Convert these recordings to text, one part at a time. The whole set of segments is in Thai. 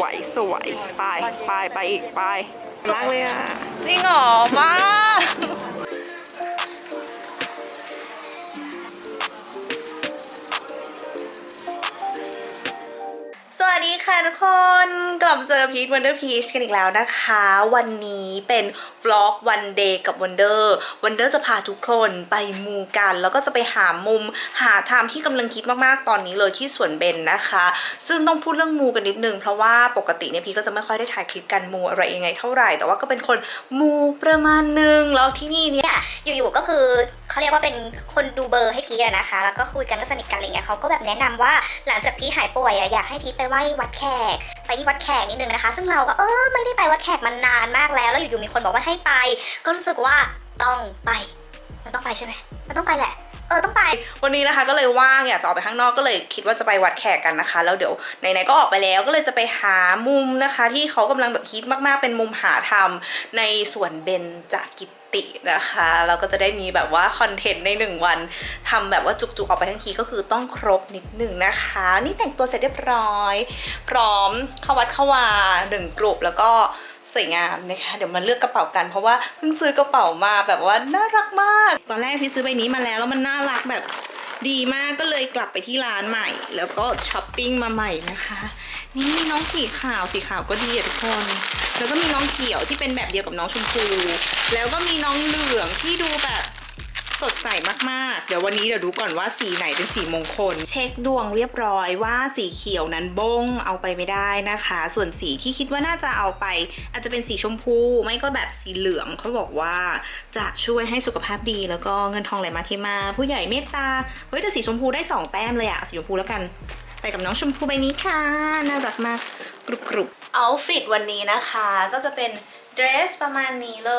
วยสวยไปไปไปอีกไปมากเลยอะ จริงเหรอ มาก ค่ะทุกคนกลับมาเจอพีทวันเดอร์พีชกันอีกแล้วนะคะ วันนี้เป็นวล็อกวันเดย์กับวันเดอร์วันเดอร์จะพาทุกคนไปมูกัน แล้วก็จะไปหามุมหาทางที่กำลังคิดมากๆตอนนี้เลยที่สวนเบนนะคะ ซึ่งต้องพูดเรื่องมูกันนิดนึง เพราะว่าปกติเนี่ยพีก็จะไม่ค่อยได้ถ่ายคลิปกันมูอะไรยังไงเท่าไหร่ แต่ว่าก็เป็นคนมูประมาณนึงแล้วที่นี่เนี่ยอยู่ๆก็คือเขาเรียกว่าเป็นคนดูเบอร์ให้พีทนะคะ แล้วก็คุยกันก็สนิทกันอะไรเงี้ยเขาก็แบบแนะนำว่าหลังจากพีทหายป่วยอะอยากให้พีทไปไหว้วัดแขกไปที่วัดแขกนิดนึงนะคะ ซึ่งเราก็เออไม่ได้ไปวัดแขกมานานมากแล้ว แล้วอยู่ๆมีคนบอกว่าให้ไป ก็รู้สึกว่าต้องไป มันต้องไปใช่ไหมมันต้องไปแหละ ออต้องไป วันนี้นะคะก็เลยว่างอยากจะออกไปข้างนอกก็เลยคิดว่าจะไปวัดแขกกันนะคะ แล้วเดี๋ยวไหนๆก็ออกไปแล้วก็เลยจะไปหามุมนะคะ ที่เขากำลังแบบฮิตมากๆเป็นมุมหาทำในสวนเบญจากิตินะคะเราก็จะได้มีแบบว่าคอนเทนต์ในหนึ่งวันทำแบบว่าจุกๆออกไปทั้งทีก็คือต้องครบนิดหนึ่งนะคะ นี่แต่งตัวเสร็จเรียบร้อย พร้อมเข้าวัดเข้าวาหนึ่งกลุ่มแล้วก็ สวยงามนะคะ เดี๋ยวมาเลือกกระเป๋ากัน เพราะว่าเพิ่งซื้อกระเป๋ามาแบบว่าน่ารักมาก ตอนแรกพี่ซื้อใบนี้มาแล้วแล้วมันน่ารักแบบดีมากก็เลยกลับไปที่ร้านใหม่ แล้วก็ช้อปปิ้งมาใหม่นะคะ นี่มีน้องสีขาวสีขาวก็ดีทุกคนแล้วก็มีน้องเขียวที่เป็นแบบเดียวกับน้องชมพู แล้วก็มีน้องเหลืองที่ดูแบบ สดใสมากๆ เดี๋ยววันนี้เดี๋ยวดูก่อนว่าสีไหนเป็นสีมงคล เช็คดวงเรียบร้อยว่าสีเขียวนั้นบงเอาไปไม่ได้นะคะ ส่วนสีที่คิดว่าน่าจะเอาไป อาจจะเป็นสีชมพูไม่ก็แบบสีเหลืองเขาบอกว่าจะช่วยให้สุขภาพดีแล้วก็เงินทองไหลมาเทมา ผู้ใหญ่เมตตาเฮ้ยแต่สีชมพูได้สองแต้มเลยอะสีชมพูแล้วกัน ไปกับน้องชมพูใบนี้ค่ะ น่ารักมากกรุบกรุบเอาฟิตวันนี้นะคะก็จะเป็น เดรสประมาณนี้เล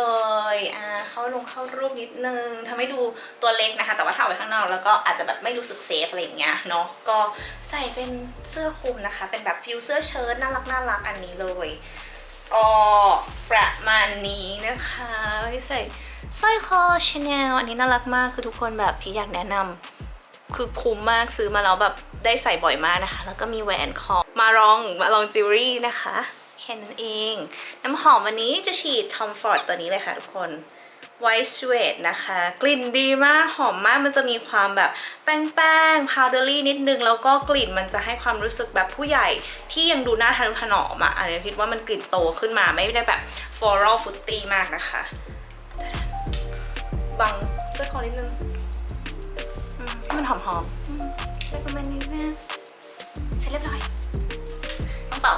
ยอ่าเข้าลงเข้ารูปนิดนึงทำให้ดูตัวเล็กนะคะ แต่ว่าถ้าเอาไว้ข้างนอกแล้วก็อาจจะแบบไม่รู้สึกเซฟอะไรอย่างเงี้ยเนาะก็ใส่เป็นเสื้อคลุมนะคะ เป็นแบบฟิวเสื้อเชิ้ตน่ารักน่ารักอันนี้เลยก็ประมาณนี้นะคะที่ใส่สร้อยคอชาแนลอันนี้น่ารักมากคือทุกคนแบบพี่อยากแนะนำคือคุ้มมากซื้อมาแล้วแบบได้ใส่บ่อยมากนะคะ แล้วก็มีแหวนคอมารองมาลองจิวเวลรี่นะคะ แค่นั้นเอง น้ำหอมวันนี้จะฉีด Tom Ford ตัวนี้เลยค่ะทุกคน White Suede นะคะ กลิ่นดีมาก หอมมาก มันจะมีความแบบแป้งแป้งพาวเดอรี่นิดนึง แล้วก็กลิ่นมันจะให้ความรู้สึกแบบผู้ใหญ่ที่ยังดูน่าทะนุถนอมอะอันนี้คิดว่ามันกลิ่นโตขึ้นมาไม่ได้แบบ floral fruity มากนะคะ บังเสื้อคอนิดนึงอืมมันหอมหอมๆอืมได้ประมาณนี้นะเสร็จเรียบร้อยต้องเป่า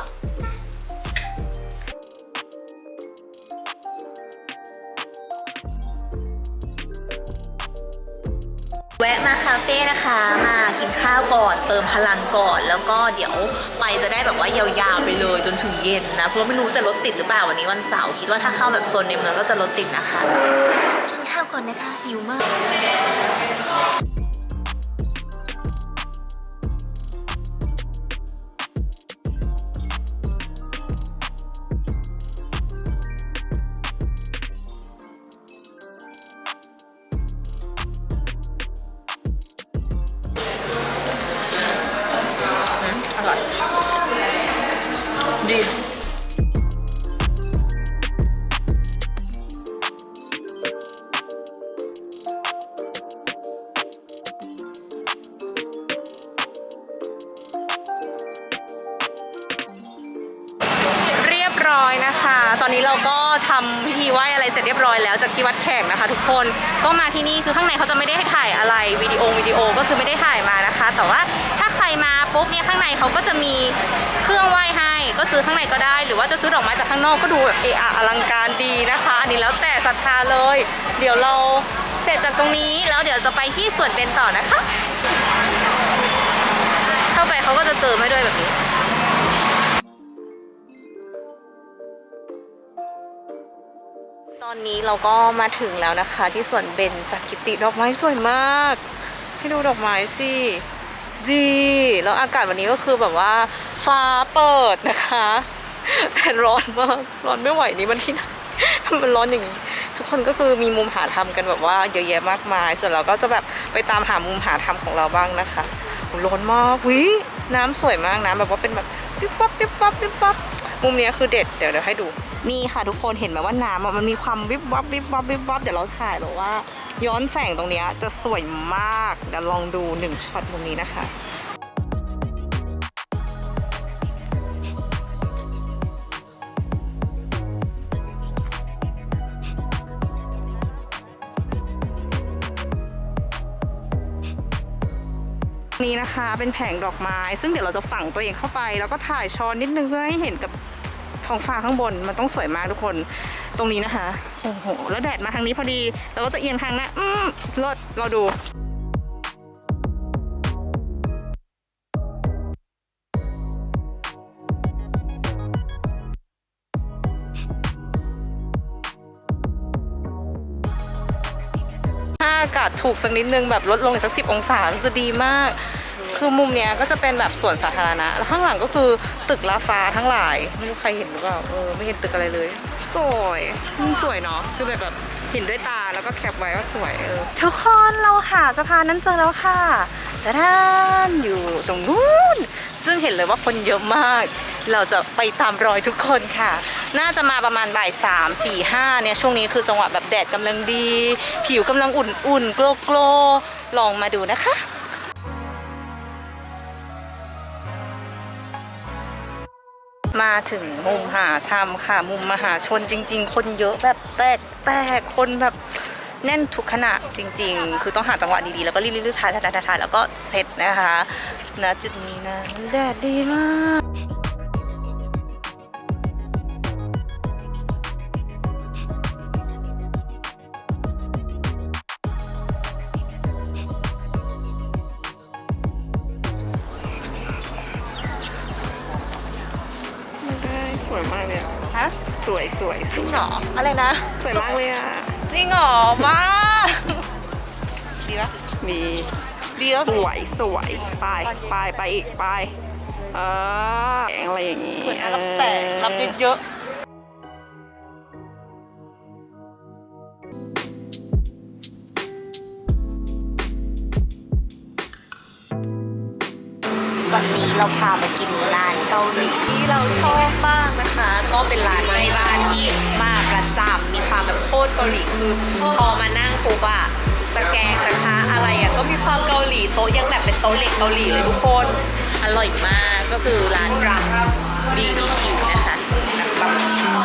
แวะมาคาเฟ่นะคะ มากินข้าวก่อนเติมพลังก่อน แล้วก็เดี๋ยวไปจะได้แบบว่ายาวๆไปเลยจนถึงเย็นนะ เพราะไม่รู้จะรถติดหรือเปล่าวันนี้วันเสาร์คิดว่าถ้าเข้าแบบโซนในเมืองก็จะรถติดนะคะ กินข้าวก่อนนะคะหิวมาก นี้เราก็ทำพิธีไหว้อะไรเสร็จเรียบร้อยแล้วจากที่วัดแขกนะคะ ทุกคนก็มาที่นี่คือข้างในเขาจะไม่ได้ให้ถ่ายอะไรวิดีโอวิดีโอก็คือไม่ได้ถ่ายมานะคะ แต่ว่าถ้าใครมาปุ๊บเนี่ยข้างในเขาก็จะมีเครื่องไหว้ให้ก็ซื้อข้างในก็ได้ หรือว่าจะซื้อดอกไม้จากข้างนอกก็ดูแบบเอะอะอลังการดีนะคะ อันนี้แล้วแต่ศรัทธาเลย เดี๋ยวเราเสร็จจากตรงนี้แล้วเดี๋ยวจะไปที่สวนเบญต่อนะคะ เข้าไปเขาก็จะเจอไม่ด้วยแบบนี้ อนนี้เราก็มาถึงแล้วนะคะ ที่สวนเบญจากกิติดอกไม้สวยมาก ให้ดูดอกไม้สิดีแล้วอากาศวันนี้ก็คือแบบว่า ฟ้าเปิดนะคะ แต่ร้อนมากร้อนไม่ไหวนี่มันที่ไหนมันร้อนอย่างนี้ทุกคนก็คือมีมุมหาทำกันแบบว่าเยอะแยะมากมาย ส่วนเราก็จะแบบไปตามหามุมหาทำของเราบ้างนะคะร้อนมากวิน้ำสวยมากนะแบบว่าเป็นแบบปิ๊บปั๊บปิ๊บปั๊บปิ๊บปั๊บ มุมเนี้ยคือเด็ดเดี๋ยวเดี๋ยวให้ดู นี่ค่ะทุกคนเห็นไหมว่าน้ำอะมันมีความวิบวับวิบวับวิบวับเดี๋ยวเราถ่ายแบบว่า ย้อนแสงตรงเนี้ยจะสวยมากเดี๋ยวลองดูหนึ่งช็อตมุมนี้นะคะ นี่นะคะเป็นแผงดอกไม้ ซึ่งเดี๋ยวเราจะฝังตัวเองเข้าไป แล้วก็ถ่ายช้อนนิดนึงเพื่อให้เห็นกับ ท้องฟ้าข้างบนมันต้องสวยมากทุกคนตรงนี้นะคะโอ้โหแล้วแดดมาทางนี้พอดีเราก็จะเอียงทางนะอืมเลิศเราดูถ้าอากาศถูกสักนิดนึงแบบลดลงอีกสักสิบองศาจะดีมาก คือมุมเนี้ยก็จะเป็นแบบสวนสาธารณะ แล้วข้างหลังก็คือตึกลาฟ้าทั้งหลาย ไม่รู้ใครเห็นหรือเปล่า เออ ไม่เห็นตึกอะไรเลย สวยมันสวยเนาะ คือแบบแบบเห็นด้วยตาแล้วก็แคปไว้ว่าสวยเออ ทุกคนเราหาสะพานนั้นเจอแล้วค่ะตะด้านอยู่ตรงนู้น ซึ่งเห็นเลยว่าคนเยอะมาก เราจะไปตามรอยทุกคนค่ะ น่าจะมาประมาณบ่ายสามสี่ห้าเนี่ย ช่วงนี้คือจังหวะแบบแดดกำลังดี ผิวกำลังอุ่นๆ โกลโกลลองมาดูนะคะ มาถึงมุมหาชามค่ะ มุมมหาชนจริง ๆ คนเยอะแบบแตกแตกคนแบบแน่นทุกขณะจริง ๆ คือต้องหาจังหวะดีๆ แล้วก็รีบๆถ่ายถ่ายถ่ายถ่ายแล้วก็เสร็จนะคะณจุดนี้นะแดดดีมาก วยมากเลยอะฮะสวยสวยสจริวงยเหรออะไรนะสวยมากเลยอะจริงเหรอว้าดีปะมีดีแล้วสวยสวยไปไปไปอีกไปเออแสงอะไรอย่างงี้เหมือนรับแสงรับเยอะ วันนี้เราพามากินร้านเกาหลีที่เราชอบมากนะคะ ก็เป็นร้านใกล้บ้านที่มาประจำมีความแบบโคตรเกาหลีคือพอมานั่งปุ๊บอะตะแกรงตะคะอะไรอะก็มีความเกาหลีโต๊ะยังแบบเป็นโต๊ะเหล็กเกาหลีเลยทุกคนอร่อยมากก็คือร้านรัก BBQ นะคะแบบ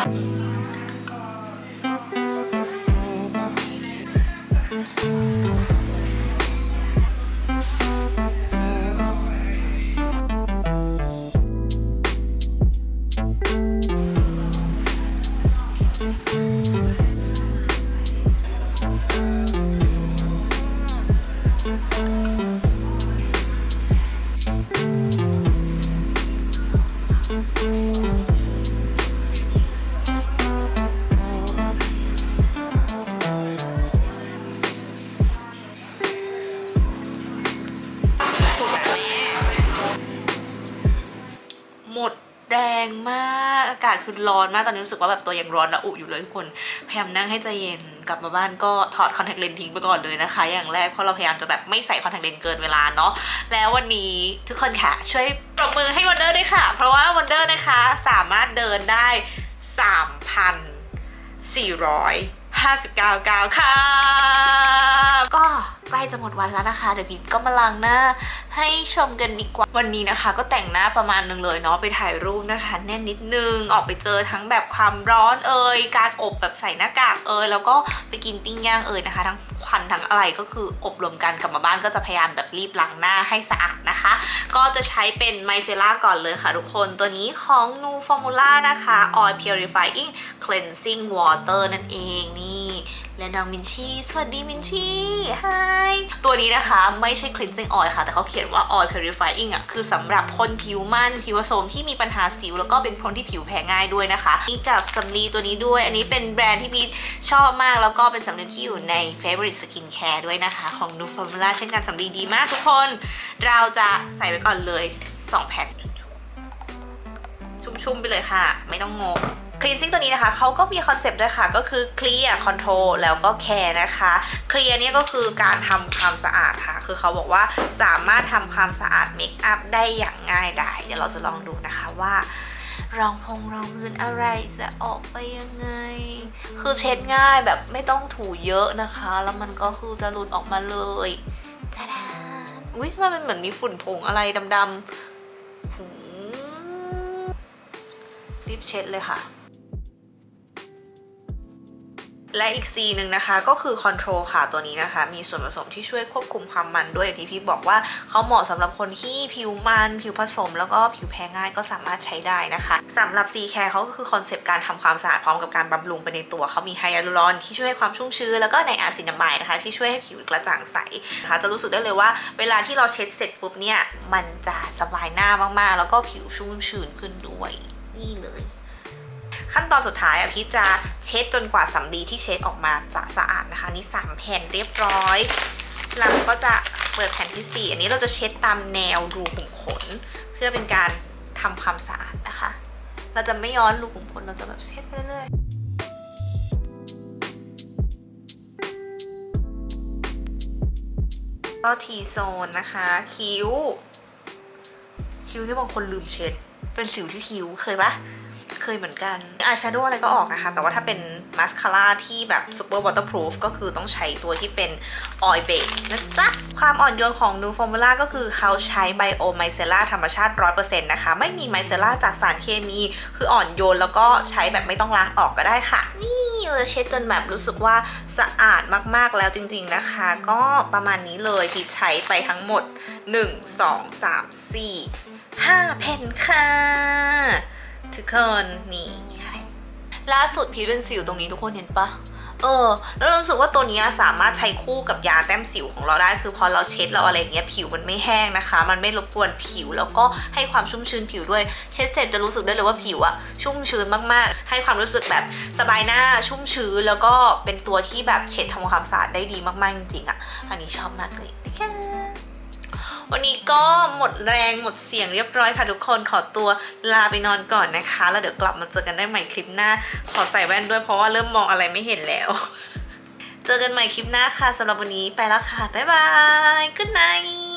ือร้อนมากตอนนี้รู้สึกว่าแบบตัวยังร้อนและอุอยู่เลยทุกคนพยายามนั่งให้ใจเย็นกลับมาบ้านก็ถอดคอนแทคเลนส์ทิ้งไปก่อนเลยนะคะ อย่างแรกเพราะเราพยายามจะแบบไม่ใส่คอนแทคเลนส์เกินเวลาเนาะแล้ววันนี้ทุกคนค่ะ ช่วยปรบมือให้วันเดอร์ด้วยค่ะ เพราะว่าวันเดอร์นะคะสามารถเดินได้3,400 59 9ค่ะ ก็ใกล้จะหมดวันแล้วนะคะ เดี๋ยวกินก็มาล้างหน้า ให้ชมกันดีกว่า วันนี้นะคะ ก็แต่งหน้าประมาณหนึ่งเลยเนาะ ไปถ่ายรูปนะคะ แน่นนิดนึง ออกไปเจอทั้งแบบความร้อนเอ่ย การอบแบบใส่หน้ากากเอ่ย แล้วก็ไปกินปิ้งย่างเอ่ยนะคะ ทั้ง วัน ทั้งอะไรก็คืออบรวมกันกลับมาบ้านก็จะพยายามแบบรีบล้างหน้าให้สะอาดนะคะ ก็จะใช้เป็นไมเซล่าก่อนเลยค่ะทุกคนตัวนี้ของ Nu Formula นะคะ Oil Purifying Cleansing Water นั่นเองนี่ และน้องมินชีสวัสดีมินชีไฮตัวนี้นะคะไม่ใช่ cleansing oil ค่ะ แต่เขาเขียนว่า oil purifying อะคือสำหรับคนผิวมันผิวผสมที่มีปัญหาสิว แล้วก็เป็นคนที่ผิวแพ้ง่ายด้วยนะคะนี่กับสำลีตัวนี้ด้วย อันนี้เป็นแบรนด์ที่พีชอบมากแล้วก็เป็นสำลีที่อยู่ใน favorite skin care ด้วยนะคะของ Nu Formula เช่นกันสำลีดีมากทุกคน เราจะใส่ไว้ก่อนเลย 2 แผ่นชุ่มๆไปเลยค่ะ ไม่ต้องงง cleansing ตัวนี้นะคะเขาก็มีคอนเซปต์ด้วยค่ะ ก็คือ clear control แล้วก็ care นะคะ clear เนี่ยก็คือการทำความสะอาดค่ะ คือเขาบอกว่าสามารถทำความสะอาดเมคอัพได้อย่างง่ายดายเดี๋ยวเราจะลองดูนะคะว่ารองพงรองพื้นอะไรจะออกไปยังไง คือเช็ดง่ายแบบไม่ต้องถูเยอะนะคะ แล้วมันก็คือจะหลุดออกมาเลยจ้าดาอุ้ยมันเหมือนมีฝุ่นผงอะไรดำๆหืมรีบเช็ดเลยค่ะ และอีก C หนึ่งนะคะก็คือ Control ค่ะตัวนี้นะคะ มีส่วนผสมที่ช่วยควบคุมความมันด้วยอย่างที่พี่บอกว่าเขาเหมาะสำหรับคนที่ผิวมัน ผิวผสม แล้วก็ผิวแพ้ง่ายก็สามารถใช้ได้นะคะสำหรับ C Care เขาก็คือคอนเซปต์การทำความสะอาดพร้อมกับการบำรุงไปในตัวเขามีไฮยาลูรอนที่ช่วยให้ความชุ่มชื้นแล้วก็ในแอซินามายนะคะ ที่ช่วยให้ผิวกระจ่างใสนะคะจะรู้สึกได้เลยว่า เวลาที่เราเช็ดเสร็จปุ๊บเนี่ยมันจะสบายหน้ามากๆ แล้วก็ผิวชุ่มชื้นขึ้นด้วยนี่เลย ขั้นตอนสุดท้ายอะพี่จะเช็ดจนกว่าสำลีที่เช็ดออกมาจะสะอาดนะคะ นี่สามแผ่นเรียบร้อย เราก็จะเปิดแผ่นที่ 4 อันนี้เราจะเช็ดตามแนวรูขุมขน เพื่อเป็นการทำความสะอาดนะคะ เราจะไม่ย้อนรูขุมขนเราจะแบบเช็ดไปเรื่อยๆก็ทีโซนนะคะ คิ้ว คิ้วที่บางคนลืมเช็ด เป็นสิวที่คิ้วเคยปะ เคยเหมือนกันอายแชโดว์อะไรก็ออกนะคะ แต่ว่าถ้าเป็นมาสคาร่าที่แบบซูเปอร์วอเตอร์พรูฟก็คือต้องใช้ตัวที่เป็นออยเบสนะจ๊ะ ความอ่อนโยนของนูฟอร์มูล่าก็คือเขาใช้ไบโอไมเซล่าธรรมชาติ 100%นะคะ ไม่มีไมเซล่าจากสารเคมี คืออ่อนโยนแล้วก็ใช้แบบไม่ต้องล้างออกก็ได้ค่ะ นี่เราเช็ดจนแบบรู้สึกว่าสะอาดมากๆแล้วจริงๆนะคะ ก็ประมาณนี้เลยที่ใช้ไปทั้งหมด 1 2 3 4 5แผ่นค่ะ ทุกคนนี่ล่าสุดพีทเป็นสิวตรงนี้ทุกคนเห็นปะเออแล้วรู้สึกว่าตัวนี้สามารถใช้คู่กับยาแต้มสิวของเราได้ คือพอเราเช็ดเราอะไรเงี้ยผิวมันไม่แห้งนะคะ มันไม่รบกวนผิวแล้วก็ให้ความชุ่มชื้นผิวด้วย เช็ดเสร็จจะรู้สึกได้เลยว่าผิวอะชุ่มชื้นมากๆ ให้ความรู้สึกแบบสบายหน้าชุ่มชื้นแล้วก็เป็นตัวที่แบบเช็ดทำความสะอาดได้ดีมากๆจริงๆอะอันนี้ชอบมากเลยนะคะ วันนี้ก็หมดแรงหมดเสียงเรียบร้อยค่ะทุกคนขอตัวลาไปนอนก่อนนะคะ แล้วเดี๋ยวกลับมาเจอกันได้ใหม่คลิปหน้า ขอใส่แว่นด้วยเพราะว่าเริ่มมองอะไรไม่เห็นแล้ว เจอกันใหม่คลิปหน้าค่ะสำหรับวันนี้ไปแล้วค่ะ บ๊ายบาย good night